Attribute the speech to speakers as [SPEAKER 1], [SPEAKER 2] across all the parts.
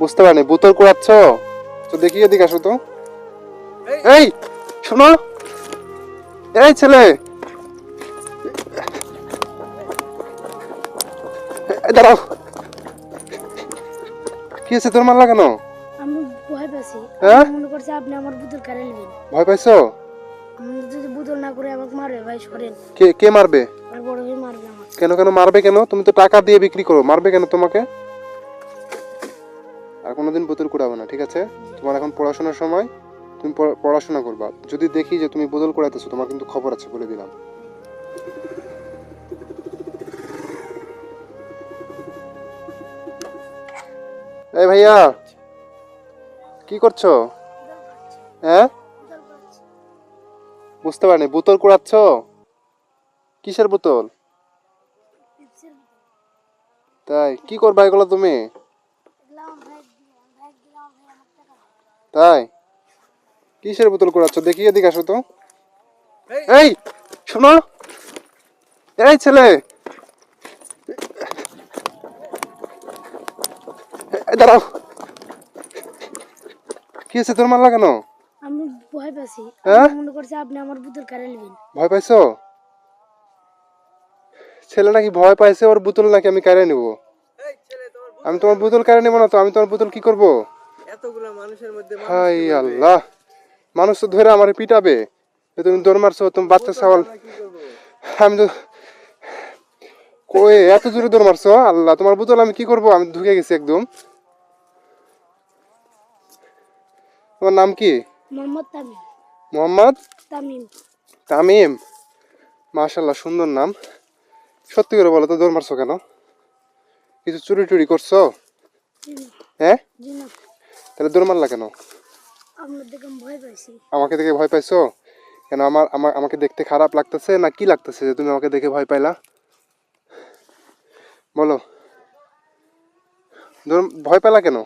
[SPEAKER 1] বুঝতে পারিনি বোতল কুড়াচ্ছ? তো দেখি এদিকে আসো তো। এই শোনো। এই ছেলে। দাঁড়াও। কি হয়েছে তোর মারলা কেন?
[SPEAKER 2] আমি ভয় পাচ্ছি
[SPEAKER 1] হ্যাঁ?
[SPEAKER 2] মনে করছি আপনি আমার বুতল কারে নেবেন।
[SPEAKER 1] ভয় পাইছো?
[SPEAKER 2] যদি বুতল না করে আমাকে মারবে ভাই সরেন।
[SPEAKER 1] কে কে মারবে?
[SPEAKER 2] আর বড় ভাই মারবে আমাকে।
[SPEAKER 1] কেন কেন মারবে কেন? তুমি তো টাকা দিয়ে বিক্রি করো মারবে কেন তোমাকে? আর কোনোদিন বোতল কুড়াবে না, ঠিক আছে? তোমার এখন পড়াশোনার সময়, তুমি পড়া- পড়াশোনা করবা। যদি দেখি যে তুমি বোতল কুড়াইতেছো, তোমার কিন্তু খবর আছে, বলে দিলাম। এই ভাইয়া, কি করছ? হ্যাঁ? বুঝতে পারিনি, বোতল কুড়াচ্ছ? কিসের বোতল? তাই, কি করবা এগুলো তুমি? তাই? কিসের বোতল কুড়াচ্ছ? দেখি এদিকে আসো তো। এই শোনো। এই ছেলে। দাঁড়াও। কি হয়েছে? তোর মারলা কেন?
[SPEAKER 2] আমি ভয় পাচ্ছি
[SPEAKER 1] হ্যাঁ?
[SPEAKER 2] মনে করছি আপনি আমার বুতল কারে নেবেন।
[SPEAKER 1] ভয় পাইছো? ছেলে নাকি ভয় পাইছে ওর বোতল নাকি আমি কারে নিব? আমি তোমার বোতল কারে নেব না তো? আমি তোমার বোতল কি করব?
[SPEAKER 3] এতগুলা মানুষের মধ্যে
[SPEAKER 1] হাই আল্লাহ। মানুষ তো ধরে আমার পিটাবে। তুমি দৌড় মারছো তুমি বাচ্চা সওয়াল আমি তো কই এত জোরে দৌড় মারছো আল্লাহ। তোমার বোতল আমি কি করব? আমি ঢুকে গেছি একদম। তোমার নাম কি?
[SPEAKER 2] মোহাম্মদ তামিম।
[SPEAKER 1] মোহাম্মদ?
[SPEAKER 2] তামিম।
[SPEAKER 1] তামিম। মাশাল্লাহ সুন্দর নাম। সত্যি করে বলো তো দৌড় মারছো কেন? কিছু চুরি টুরি করছ? হ্যাঁ?
[SPEAKER 2] জি না
[SPEAKER 1] তাহলে দৌড় মারলা কেন? আমাকে দেখে ভয় পাইছো? কেন আমার আমার আমাকে দেখতে খারাপ লাগতেছে না কি লাগতেছে যে তুমি আমাকে দেখে ভয় পাইলা? বলো। ভয় পেলা কেন?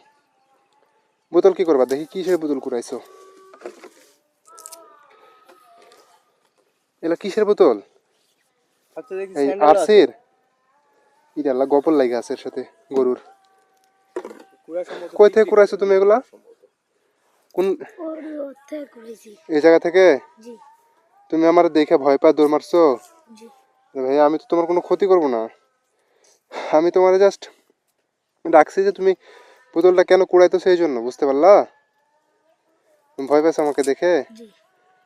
[SPEAKER 1] বোতল কি করবা? দেখি কিসের বোতল কুড়াইছো? এলা কিসের বোতল?
[SPEAKER 3] আচ্ছা দেখি
[SPEAKER 1] এই আরসির? এটা আল্লাহ গপল লাগে আছে এর সাথে গরুর। কই থেকে কুড়াইছো তুমি এগুলা? কোন এই জায়গা থেকে? তুমি আমার দেখে ভয় পায় দৌড় মারছো? ভাইয়া আমি তো তোমার কোনো ক্ষতি করব না। আমি তোমার জাস্ট ডাকছি যে তুমি বোতলটা কেন কুড়াইতো সেই জন্য বুঝতে পারলা? তুমি ভয় পাইছো আমাকে দেখে?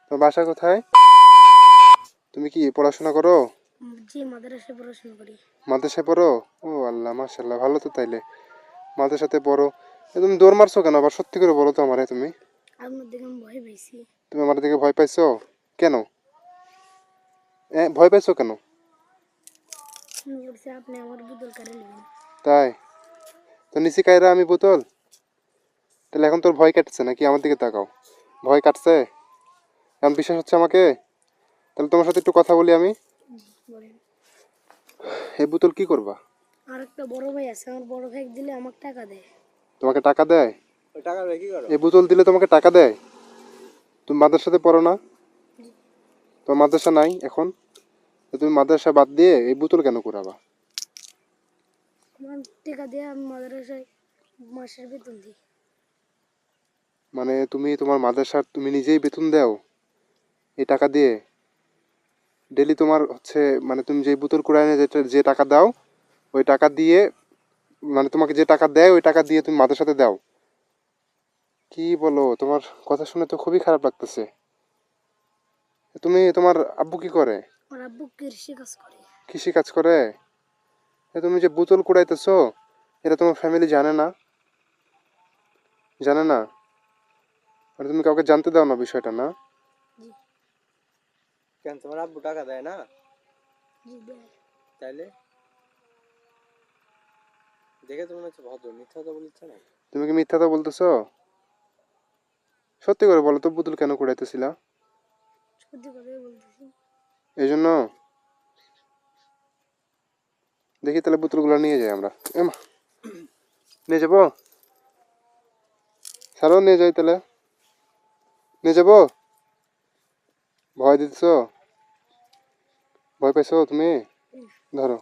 [SPEAKER 1] তোমার বাসা কোথায়? তুমি কি পড়াশোনা করো?
[SPEAKER 2] মাদ্রাসায় পড়াশোনা করি।
[SPEAKER 1] মাদ্রাসায় পড়ো? ও আল্লাহ মাশাল্লাহ ভালো তো তাইলে। মাদ্রাসাতে সাথে এ, তুমি দৌড় মারছো কেন? আবার সত্যি করে বলো তো আমারে তুমি। তুমি আমার দিকে ভয় পাইছো? কেন? ভয় পাইছো কেন? তাই? তো নিচে কায়রা আমি বোতল? তাহলে এখন তোর ভয় কাটছে নাকি? আমার দিকে তাকাও। ভয় কাটছে? এখন বিশ্বাস হচ্ছে আমাকে? তাহলে তোমার সাথে একটু কথা বলি আমি? এই বোতল কি করবা?
[SPEAKER 2] একটা বড় ভাই আছে আমার বড় ভাই দিলে আমাকে টাকা দেয়।
[SPEAKER 1] তোমাকে টাকা দেয়?
[SPEAKER 3] ওই টাকা রেখে করো?
[SPEAKER 1] এই বোতল দিলে তোমাকে টাকা দেয়? তুমি মাদ্রাসাতে পড়ো না? তোমার মাদ্রাসা নাই এখন? তো তুমি মাদ্রাসা বাদ দিয়ে এই বোতল কেন করাবা
[SPEAKER 2] টাকা দিয়ে আমি মাদ্রাসায় মাসের বেতন দিই।
[SPEAKER 1] মানে তুমি তোমার মাদ্রাসার তুমি নিজেই বেতন দাও? এই টাকা দিয়ে? ডেলি তোমার হচ্ছে মানে তুমি যে বোতল কুড়ায় যে টাকা দাও ওই টাকা দিয়ে মানে তোমাকে যে টাকা দেয় ওই টাকা দিয়ে তুমি মাথার সাথে দাও। কি বলো তোমার কথা শুনে তো খুবই খারাপ লাগতেছে। তুমি তোমার আব্বু কি করে?
[SPEAKER 2] আব্বু কৃষি কাজ করে।
[SPEAKER 1] কৃষি কাজ করে? তুমি যে বোতল কুড়াইতেছো এটা তোমার ফ্যামিলি জানে না? জানে না? আর তুমি কাউকে জানতে দাও না বিষয়টা না?
[SPEAKER 3] কেন তোমার আব্বু টাকা দেয় না?
[SPEAKER 2] জি
[SPEAKER 3] তাইলে? দেখে তো মনে হচ্ছে ভদ্র মিথ্যা কথা না?
[SPEAKER 1] তুমি কি মিথ্যা তো বলতেছো? সত্যি করে বলো তো বোতল কেন কুড়াইতেছিলা?
[SPEAKER 2] সত্যি কথাই বলতেছি।
[SPEAKER 1] এই জন্য দেখি তাহলে বোতলগুলো নিয়ে যাই আমরা। এমা নিয়ে যাব? ছাড়ো নিয়ে যাই তাহলে। নিয়ে যাব? ভয় দিতেছ? ভয় পাইছো তুমি? ধরো।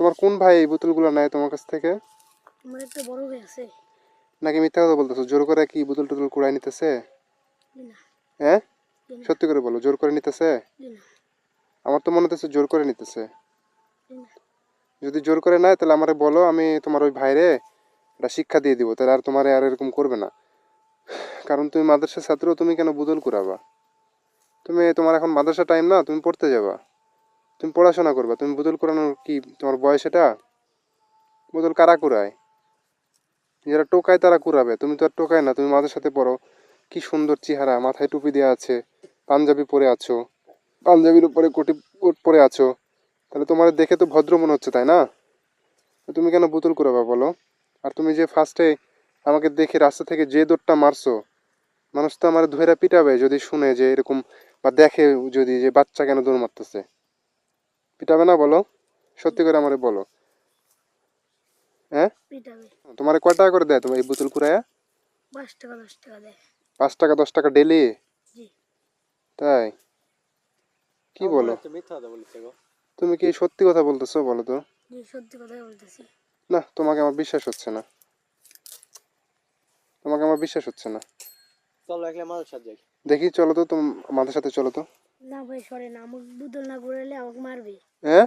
[SPEAKER 1] তোমার কোন ভাই এই বোতলগুলো নেয় তোমার কাছ থেকে?
[SPEAKER 2] আমার একটা বড় ভাই আছে।
[SPEAKER 1] নাকি মিথ্যা কথা বলতেছো? জোর করে কি বোতল টোতল কুড়াই নিতেছে? হ্যাঁ? সত্যি করে বলো জোর করে নিতেছে? আমার তো মনে হচ্ছে জোর করে নিতেছে। যদি জোর করে নেয় তাহলে আমারে বলো আমি তোমার ওই ভাইরে একটা শিক্ষা দিয়ে দিব তাহলে আর তোমার আর এরকম করবে না। কারণ তুমি মাদ্রাসা ছাত্র তুমি কেন বুদল কুড়াবা? তুমি তোমার এখন মাদ্রাসা টাইম না তুমি পড়তে যাবা। তুমি পড়াশোনা করবা, তুমি বুদল কুড়ানোর কি, তোমার বয়স এটা? বুদল কারা কুড়ায় যারা টোকায় তারা কুড়াবে তুমি তো আর টোকায় না, তুমি মাদের সাথে পড়ো। কি সুন্দর চেহারা, মাথায় টুপি দেওয়া আছে, পাঞ্জাবি পরে আছো। পাঞ্জাবির উপরে কোটি পরে আছো। তাহলে তোমার দেখে তো ভদ্র মনে হচ্ছে, তাই না? তুমি কেন বোতল কুড়াবা বলো? আর তুমি যে ফার্স্টে আমাকে দেখে রাস্তা থেকে যে দৌড়টা মারছো, মানুষ তো আমার ধরে পিটাবে যদি শুনে যে এরকম বা দেখে যদি যে বাচ্চা কেন দৌড় মারতেছে। পিটাবে না বলো? সত্যি করে আমারে বলো। হ্যাঁ? তোমার কয় টাকা করে দেয় তোমার এই বোতল কুড়াইয়া?
[SPEAKER 2] পাঁচ টাকা দশ টাকা দেয়।
[SPEAKER 1] পাঁচ টাকা দশ টাকা ডেলি
[SPEAKER 2] জি।
[SPEAKER 1] তাই? কি
[SPEAKER 3] আমার
[SPEAKER 1] বলো?
[SPEAKER 3] হচ্ছে মিথ্যা কথা বলেছে গো।
[SPEAKER 1] তুমি কি সত্যি কথা বলতেছো বলো তো?
[SPEAKER 2] জি সত্যি কথাই বলতেছি।
[SPEAKER 1] না তোমাকে আমার বিশ্বাস হচ্ছে না। তোমাকে আমার বিশ্বাস হচ্ছে না।
[SPEAKER 3] চলো একলা মানুষ সাথে যাই।
[SPEAKER 1] দেখি চলো তো তুমি আমাদের সাথে চলো তো।
[SPEAKER 2] না ভাই সরেন আমাকে বুতল না করালে আমাকে মারবে।
[SPEAKER 1] হ্যাঁ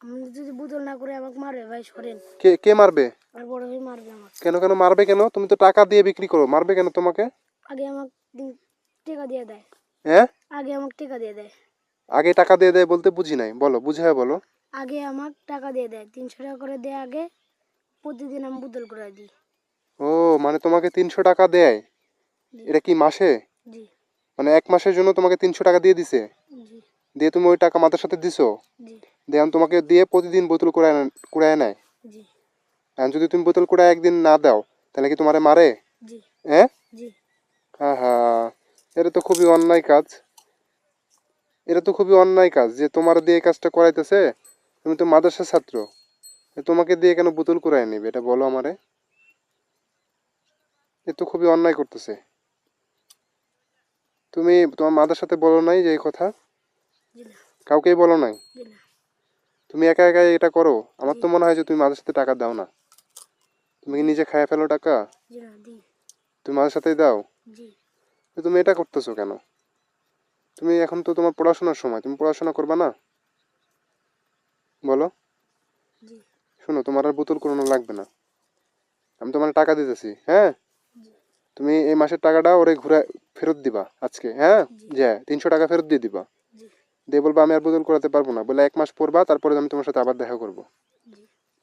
[SPEAKER 2] আমাকে যদি বুতল না করে আমাকে মারবে ভাই সরেন
[SPEAKER 1] কে কে মারবে?
[SPEAKER 2] আর বড় ভাই মারবে আমাকে।
[SPEAKER 1] কেন কেন মারবে কেন? তুমি তো টাকা দিয়ে বিক্রি করো মারবে কেন তোমাকে?
[SPEAKER 2] আগে আমাকে টেকা দিয়ে দেয়।
[SPEAKER 1] হ্যাঁ
[SPEAKER 2] আগে আমাকে টেকা দিয়ে দেয়।
[SPEAKER 1] আগে টাকা দিয়ে দেয় বলতে বুঝি নাই বলো বুঝায় বলো।
[SPEAKER 2] আগে আমাকে টাকা দিয়ে দেয় তিনশো টাকা করে দেয় আগে প্রতিদিন আমি বুতল করে দিই।
[SPEAKER 1] ও মানে তোমাকে তিনশো টাকা দেয়? এটা কি মাসে?
[SPEAKER 2] জি।
[SPEAKER 1] মানে এক মাসের জন্য তোমাকে তিনশো টাকা দিয়ে দিছে? দিয়ে তুমি ওই টাকা মাথার সাথে দিছো? দিয়ে তোমাকে দিয়ে প্রতিদিন বোতল কুড়ায় কুড়ায় নেয়। আর যদি তুমি বোতল কুড়ায় একদিন না দাও তাহলে কি তোমারে মারে? হ্যাঁ হ্যাঁ হ্যাঁ এটা তো খুবই অন্যায় কাজ। এটা তো খুবই অন্যায় কাজ যে তোমার দিয়ে কাজটা করাইতেছে তুমি তো মাদ্রাসা ছাত্র। তোমাকে দিয়ে কেন বোতল কুড়ায় নিবে? এটা বলো আমারে। এ তো খুবই অন্যায় করতেছে। তুমি তোমার মাদার সাথে বলো নাই যে এই কথা? কাউকেই বলো নাই? তুমি একা একা এটা করো? আমার তো মনে হয় যে তুমি মাদের সাথে টাকা দাও না। তুমি কি নিজে খাইয়া ফেলো টাকা? তুমি মাদের সাথেই দাও? তো তুমি এটা করতেছো কেন? তুমি এখন তো তোমার পড়াশোনার সময় তুমি পড়াশোনা করবা না? বলো। শোনো তোমার আর বোতল কোনো লাগবে না। আমি তোমার টাকা দিতেছি হ্যাঁ? তুমি এই মাসের টাকাটা ওরে ঘুরে ফেরত দিবা আজকে হ্যাঁ? যে তিনশো টাকা ফেরত দিয়ে দিবা। দিয়ে বলবা আমি আর বোতল করাতে পারব না। বলে এক মাস পড়বা তারপরে আমি তোমার সাথে আবার দেখা করব।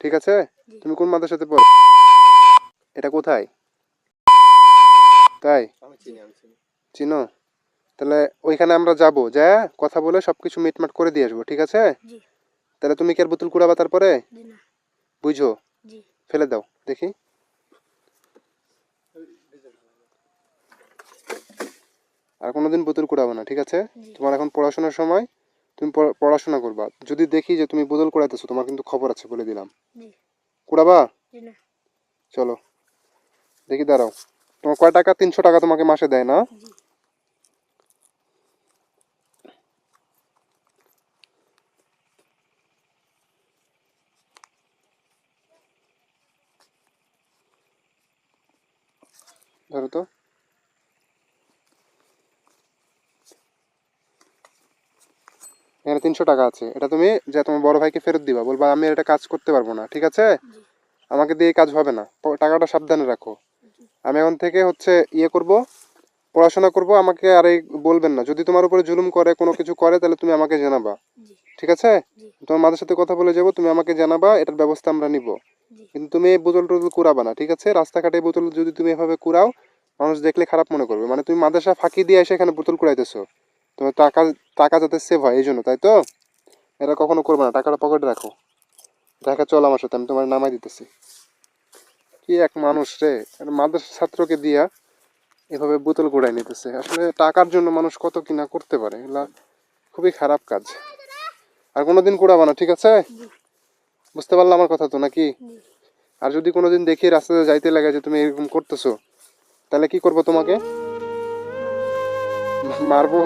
[SPEAKER 1] ঠিক আছে? তুমি কোন মাদের সাথে পড়ো? এটা কোথায়? তাই?
[SPEAKER 3] আমি চিনি
[SPEAKER 1] তাহলে ওইখানে আমরা যাব যা কথা বলে সব কিছু মিটমাট করে দিয়ে আসব ঠিক আছে? তাহলে তুমি কি আর বোতল কুড়াবা তারপরে? বুঝো? ফেলে দাও দেখি। আর কোনোদিন বোতল কুড়াবো না ঠিক আছে? তোমার এখন পড়াশোনার সময় তুমি পড়াশোনা করবা। যদি দেখি যে তুমি বোতল কুড়াইতেছো তোমার কিন্তু খবর আছে বলে দিলাম। কুড়াবা? চলো। দেখি দাঁড়াও। তোমার কয় টাকা? তিনশো টাকা তোমাকে মাসে দেয় না? ধরো তো। তিনশো টাকা আছে। এটা তুমি যে তোমার বড় ভাইকে ফেরত দিবা, বলবা, আমি এটা কাজ করতে পারব না, ঠিক আছে? আমাকে দিয়ে কাজ হবে না। টাকাটা সাবধানে রাখো। আমি এখন থেকে হচ্ছে ইয়ে করব, পড়াশোনা করব, আমাকে আর এই বলবেন না। যদি তোমার উপরে জুলুম করে, কোনো কিছু করে, তাহলে তুমি আমাকে জানাবা। ঠিক আছে? তোমার মাদের সাথে কথা বলে যাব, তুমি আমাকে জানাবা, এটার ব্যবস্থা আমরা নিব। কিন্তু তুমি বোতল টোতল কুড়াবা না, ঠিক আছে? রাস্তাঘাটে বোতল যদি তুমি এভাবে কুড়াও, মানুষ দেখলে খারাপ মনে করবে। মানে তুমি মাদ্রাসা ফাঁকি দিয়ে এসে এখানে বোতল কুড়াইতেছো। তোমার টাকা টাকা যাতে সেভ হয় এই জন্য তাই তো? এটা কখনো করবে না, টাকাটা পকেটে রাখো। দেখা চল আমার সাথে, আমি তোমার নামাই দিতেছি। কি এক মানুষ রে মাদ্রাসা ছাত্রকে দিয়া এভাবে বোতল কুড়াই নিতেছে। আসলে টাকার জন্য মানুষ কত কিনা করতে পারে, এগুলা খুবই খারাপ কাজ। আর কোনোদিন কুড়াবা না, ঠিক আছে? বুঝতে পারলাম আমার কথা তো, নাকি? আর যদি কোনোদিন দেখি রাস্তাতে যাইতে লাগে যে তুমি এরকম করতেছো, তাহলে কি করব তোমাকে? মারবো?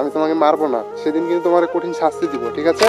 [SPEAKER 1] আমি তোমাকে মারবো না। সেদিন কিন্তু তোমার কঠিন শাস্তি দিব ঠিক আছে?